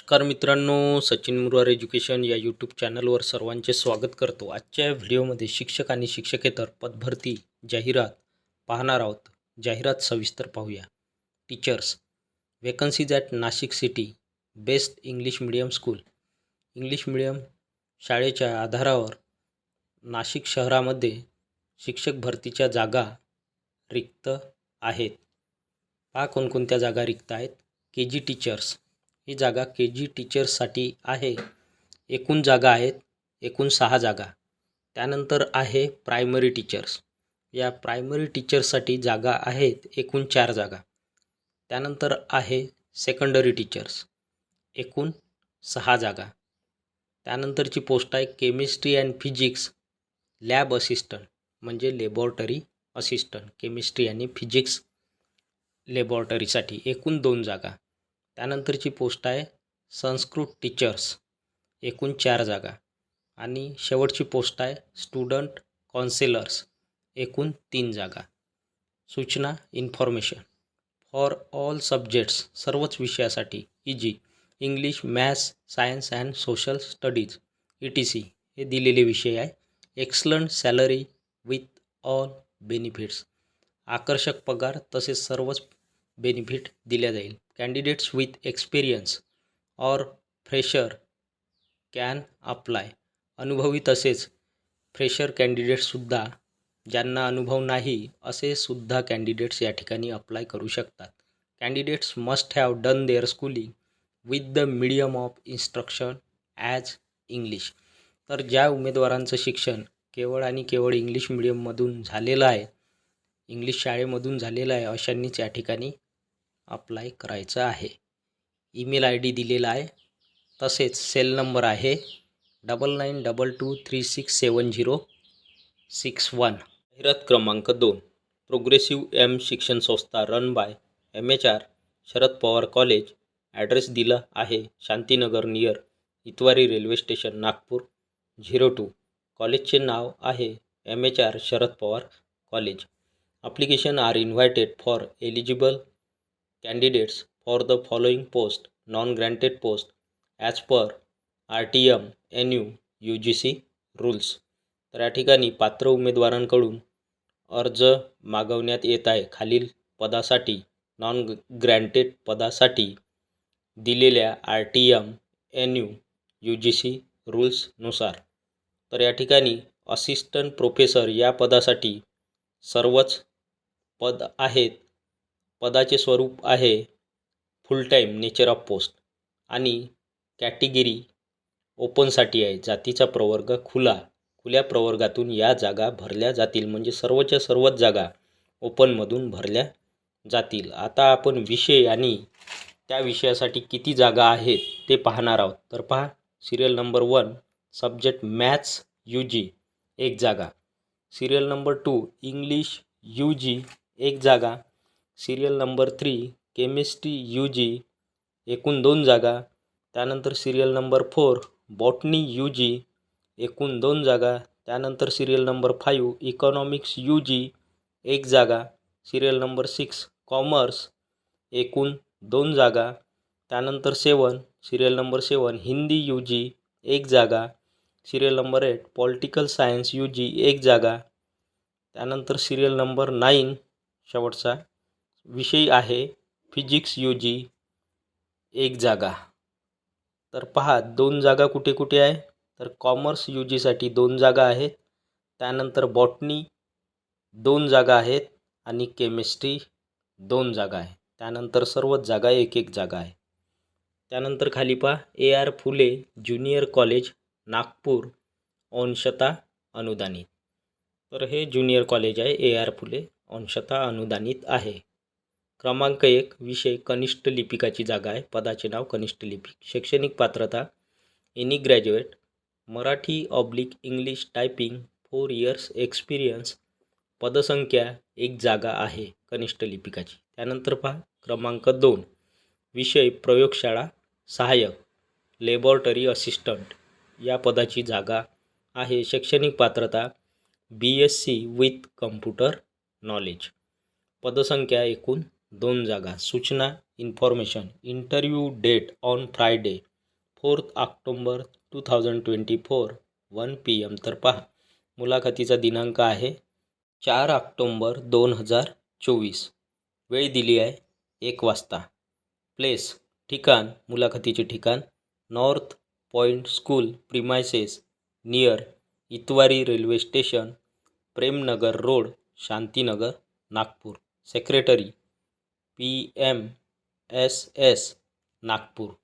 नमस्कार मित्रांनो सचिन मुरार एज्युकेशन या यूट्यूब चॅनलवर सर्वांचे स्वागत करतो. आजच्या व्हिडिओमध्ये शिक्षक आणि शिक्षकेतर पदभरती जाहिरात पाहणार आहोत. जाहिरात सविस्तर पाहूया. Teachers vacancies at Nashik city best English medium school English medium शाळेच्या आधारावर नाशिक शहरामध्ये शिक्षक भरतीच्या जागा रिक्त आहेत. पहा कोणकोणत्या जागा रिक्त आहेत. के जी टीचर्स ही जागा के जी टीचर्ससाठी आहे. एकूण जागा आहेत एकूण सहा जागा. त्यानंतर आहे प्रायमरी टीचर्स. या प्रायमरी टीचर्ससाठी जागा आहेत एकूण चार जागा. त्यानंतर आहे सेकंडरी टीचर्स. एकूण सहा जागा. त्यानंतरची पोस्ट आहे chemistry and physics lab assistant म्हणजे लेबॉरेटरी असिस्टंट केमिस्ट्री आणि फिजिक्स लेबॉरेटरीसाठी एकूण दोन जागा. त्यानंतरची पोस्ट आहे संस्कृत टीचर्स एकूण चार जागा. आणि शेवटची पोस्ट आहे स्टुडंट कॉन्सेलर्स एकूण तीन जागा. सूचना इन्फॉर्मेशन फॉर ऑल सब्जेक्ट्स सर्वच विषयासाठी easy English maths science and social studies E T C हे दिलेले विषय आहे. Excellent salary with all benefits आकर्षक पगार तसेच सर्वच बेनिफिट दिल्या जाईल. Candidates with experience or fresher can apply अनुभवी तसेच फ्रेशर कॅन्डिडेट्ससुद्धा ज्यांना अनुभव नाही असे सुद्धा कॅन्डिडेट्स या ठिकाणी अप्लाय करू शकतात. Candidates must have done their schooling with the medium of instruction as English तर ज्या उमेदवारांचं शिक्षण केवळ आणि केवळ इंग्लिश मिडियममधून झालेलं आहे इंग्लिश शाळेमधून झालेलं आहे अशांनीच या ठिकाणी अप्लाय करायचं आहे. ईमेल आय डी दिलेला आहे. तसेच सेल नंबर आहे. Double nine double two three six seven zero six one जाहिरात क्रमांक दोन. प्रोग्रेसिव्ह एम शिक्षण संस्था run by M H R Sharad Pawar college address दिला आहे Shantinagar near Itwari railway station Nagpur. Zero two कॉलेजचे नाव आहे M H R Sharad Pawar college application are invited for eligible candidates for the following post non granted post as per R T M N U U G C rules तर या ठिकाणी पात्र उमेदवारांकडून अर्ज मागवण्यात येत आहे. खालील पदासाठी नॉन ग्रँटेड पदासाठी दिलेल्या R T M N U U G C रूल्सनुसार तर या ठिकाणी असिस्टंट प्रोफेसर या पदासाठी सर्वच पद आहेत. पदाचे स्वरूप आहे full time nature of post आणि कॅटेगिरी ओपनसाठी आहे. जातीचा प्रवर्ग खुला खुल्या प्रवर्गातून या जागा भरल्या जातील. म्हणजे सर्वच्या सर्वच जागा ओपनमधून भरल्या जातील. आता आपण विषय आणि त्या विषयासाठी किती जागा आहेत ते पाहणार आहोत. तर पहा serial number one subject maths U G एक जागा. Serial number two English U G एक जागा. Serial number three chemistry U G एकूण दोन जागा. त्यानंतर serial number four botany U G एकूण दोन जागा. त्यानंतर serial number five economics U G एक जागा. सिरियल नंबर सिक्स कॉमर्स एकूण दोन जागा. त्यानंतर seven serial number seven Hindi U G एक जागा. Serial number eight political science U G एक जागा. त्यानंतर सिरियल नंबर नाईन शेवटचा. विषय आहे फिजिक्स यू जी एक जागा. तर पहा दोन जागा कुठे कुठे आहे? तर कॉमर्स यू जीसाठी दोन जागा आहेत. त्यानंतर बॉटनी दोन जागा आहेत आणि केमिस्ट्री दोन जागा आहे त्यानंतर सर्वच जागा एक एक जागा आहे. त्यानंतर खाली पहा A R Phule junior college Nagpur अंशता अनुदानित. तर हे ज्युनियर कॉलेज आहे ए आर फुले अंशता अनुदानित आहे. क्रमांक एक विषय कनिष्ठ लिपिकाची जागा आहे. पदाचे नाव कनिष्ठ लिपिक. शैक्षणिक पात्रता any graduate. Marathi oblique English typing four years experience पदसंख्या एक जागा आहे कनिष्ठ लिपिकाची. त्यानंतर पहा क्रमांक दोन विषय प्रयोगशाळा सहाय्यक लेबॉरेटरी असिस्टंट या पदाची जागा आहे शैक्षणिक पात्रता B S C with computer knowledge पदसंख्या एकूण दोन जागा. सूचना information interview date on Friday fourth October two thousand twenty four one P M तर पहा. मुलाखतीचा दिनांक आहे चार ऑक्टोंबर दोन हजार चोवीस. वेळ दिली आहे एक वाजता. प्लेस ठिकाण मुलाखतीचे ठिकाण north point school premises near Itwari railway station Premnagar road Shantinagar Nagpur. Secretary P M S S Nagpur.